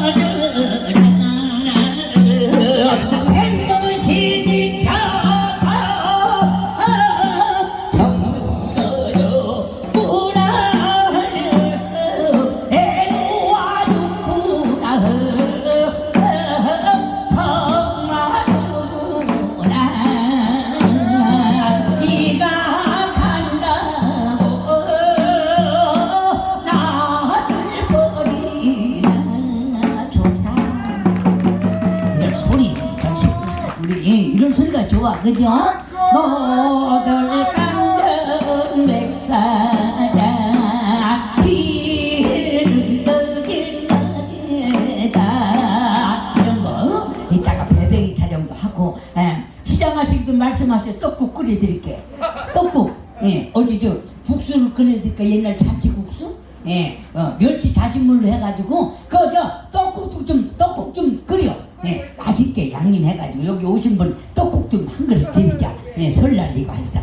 Father. 그죠? 예, 말씀하셔. 떡국 끓여드릴게. 떡국. 예, 어제 저 국수를 끓여드릴까? 옛날 잔치국수? 예, 어, 멸치 다시물로 해가지고 그저 떡국 좀 떡국 좀 끓여. 예, 맛있게 양념해가지고 여기 오신 분 떡국 좀한 그릇 드리자. 예, 설날이고 해서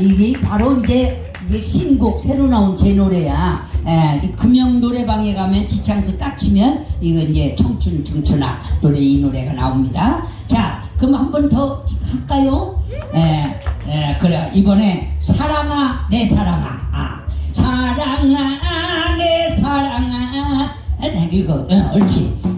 이게 바로 이제 이게 신곡 새로 나온 제 노래야. 에, 이 금영 노래방에 가면 지창수 딱 치면 이거 이제 청춘 청춘아 노래 이 노래가 나옵니다. 자, 그럼 한 번 더 할까요? 에, 에, 그래 이번에 사랑아 내 사랑아 아, 사랑아 내 사랑아 에, 이거 어, 옳지.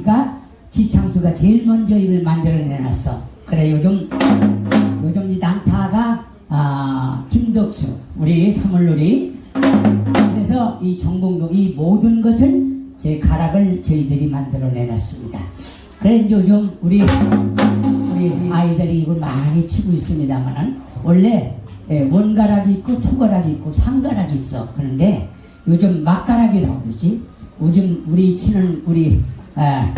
사물놀이가 지창수가 제일 먼저 이걸 만들어내놨어. 그래 요즘 요즘 이 난타가 아, 김덕수 우리 사물놀이 그래서 이 전공로 이 모든 것을 제 가락을 저희들이 만들어내놨습니다. 그래 이제 요즘 우리 우리 아이들이 이걸 많이 치고 있습니다만은 원래 예, 원가락이 있고 초가락이 있고 상가락이 있어. 그런데 요즘 막가락이라고 그러지. 요즘 우리 치는 우리 아,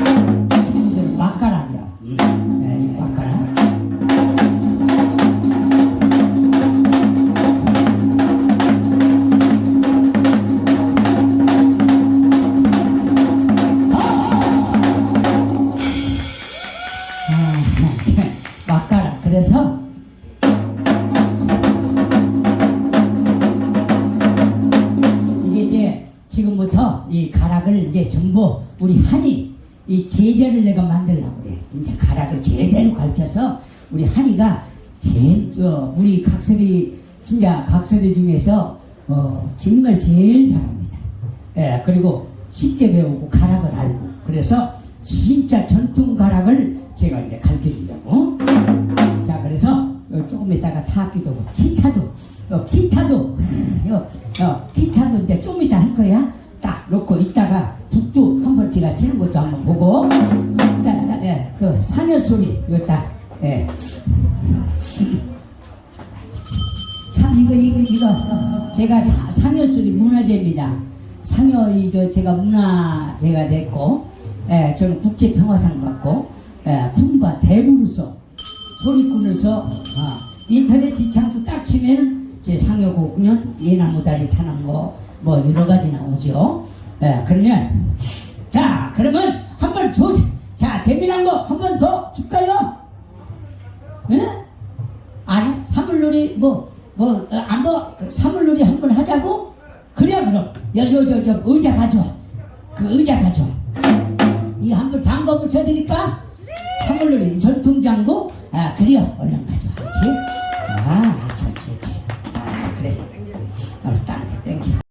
친구들 막가락이야. 이 제자를 내가 만들려고 그래. 이제 가락을 제대로 가르쳐서 우리 한이가 제일 어, 우리 각설이 진짜 각설이 중에서 어, 정말 제일 잘합니다. 예, 그리고 쉽게 배우고 가락을 알고 그래서 진짜 전통 가락을 제가 이제 가르쳐 주려고. 자, 그래서 어, 조금 이따가 타악기도 오고 기타도 어, 기타도 어, 어, 기타도 이제 좀 이따 할 거야. 딱 놓고 이따가 북도 한번 제가 치는 것도 한번 보고. 자, 자, 예, 그 상여 소리 이거 이거 이거 어, 제가 사- 상여 소리 문화재입니다. 상여 이저 제가 문화재가 됐고, 예, 저는 국제 평화상 받고, 예, 품바 대부로서 소리꾼으로서 아, 인터넷 지창도 딱 치면 제 상여 공연 예나무다리 타는 거 뭐 여러 가지 나오죠. 예, 그러면 자 그러면 한번 줘. 자 재미난 거 한번 더? 예? 아니 사물놀이 뭐뭐 안뭐 사물놀이 한번 하자고? 그래 그럼. 여저저 저 의자 가져와. 그 의자 가져와. 이 한번 장구 붙여드릴까? 사물놀이 전통 장구 아 그래요. 얼른 가져와. 그렇지? 아 좋지 좋지. 아 그래. 땡겨